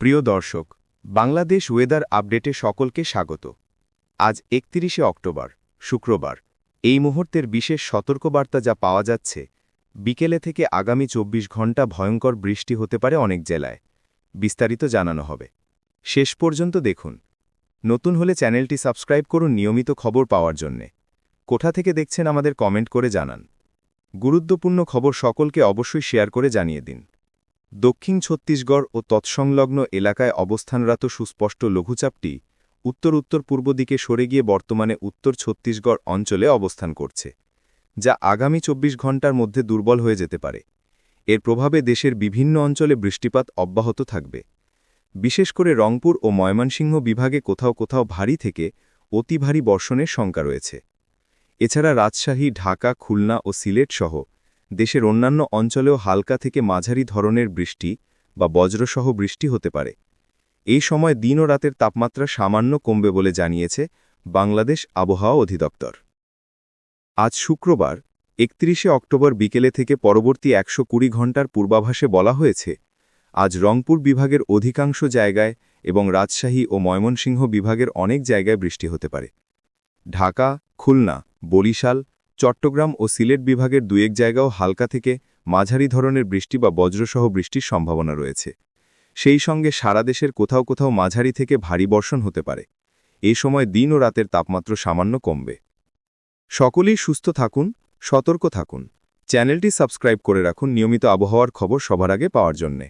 প্রিয় দর্শক, বাংলাদেশ ওয়েদার আপডেটে সকলকে স্বাগত। আজ একত্রিশে অক্টোবর, শুক্রবার। এই মুহূর্তের বিশেষ সতর্কবার্তা যা পাওয়া যাচ্ছে, বিকেলে থেকে আগামী চব্বিশ ঘণ্টা ভয়ঙ্কর বৃষ্টি হতে পারে অনেক জেলায়। বিস্তারিত জানানো হবে। শেষ পর্যন্ত দেখুন। নতুন হলে চ্যানেলটি সাবস্ক্রাইব করুন নিয়মিত খবর পাওয়ার জন্যে। কোথা থেকে দেখছেন আমাদের কমেন্ট করে জানান। গুরুত্বপূর্ণ খবর সকলকে অবশ্যই শেয়ার করে জানিয়ে দিন। দক্ষিণ ছত্তিশগড় ও তৎসংলগ্ন এলাকায় অবস্থানরত সুস্পষ্ট লঘুচাপটি উত্তর উত্তর পূর্ব দিকে সরে গিয়ে বর্তমানে উত্তর ছত্তিশগড় অঞ্চলে অবস্থান করছে, যা আগামী চব্বিশ ঘণ্টার মধ্যে দুর্বল হয়ে যেতে পারে। এর প্রভাবে দেশের বিভিন্ন অঞ্চলে বৃষ্টিপাত অব্যাহত থাকবে। বিশেষ করে রংপুর ও ময়মনসিংহ বিভাগে কোথাও কোথাও ভারী থেকে অতি ভারী বর্ষণের শঙ্কা রয়েছে। এছাড়া রাজশাহী, ঢাকা, খুলনা ও সিলেট সহ দেশের অন্যান্য অঞ্চলেও হালকা থেকে মাঝারি ধরনের বৃষ্টি বা বজ্রসহ বৃষ্টি হতে পারে। এই সময় দিন ও রাতের তাপমাত্রা সামান্য কমবে বলে জানিয়েছে বাংলাদেশ আবহাওয়া অধিদপ্তর। আজ শুক্রবার, একত্রিশে অক্টোবর বিকেলে থেকে পরবর্তী একশো কুড়ি ঘণ্টার পূর্বাভাসে বলা হয়েছে, আজ রংপুর বিভাগের অধিকাংশ জায়গায় এবং রাজশাহী ও ময়মনসিংহ বিভাগের অনেক জায়গায় বৃষ্টি হতে পারে। ঢাকা, খুলনা, বরিশাল চট্টগ্রাম ও সিলেট বিভাগের দুয়েক জায়গাও হালকা থেকে মাঝারি ধরনের বৃষ্টি বা বজ্রসহ বৃষ্টির সম্ভাবনা রয়েছে। সেই সঙ্গে সারা দেশের কোথাও কোথাও মাঝারি থেকে ভারী বর্ষণ হতে পারে। এ সময় দিন ও রাতের তাপমাত্রা সামান্য কমবে। সকলেই সুস্থ থাকুন, সতর্ক থাকুন। চ্যানেলটি সাবস্ক্রাইব করে রাখুন। নিয়মিত আবহাওয়ার খবর সবার আগে পাওয়ার জন্যে।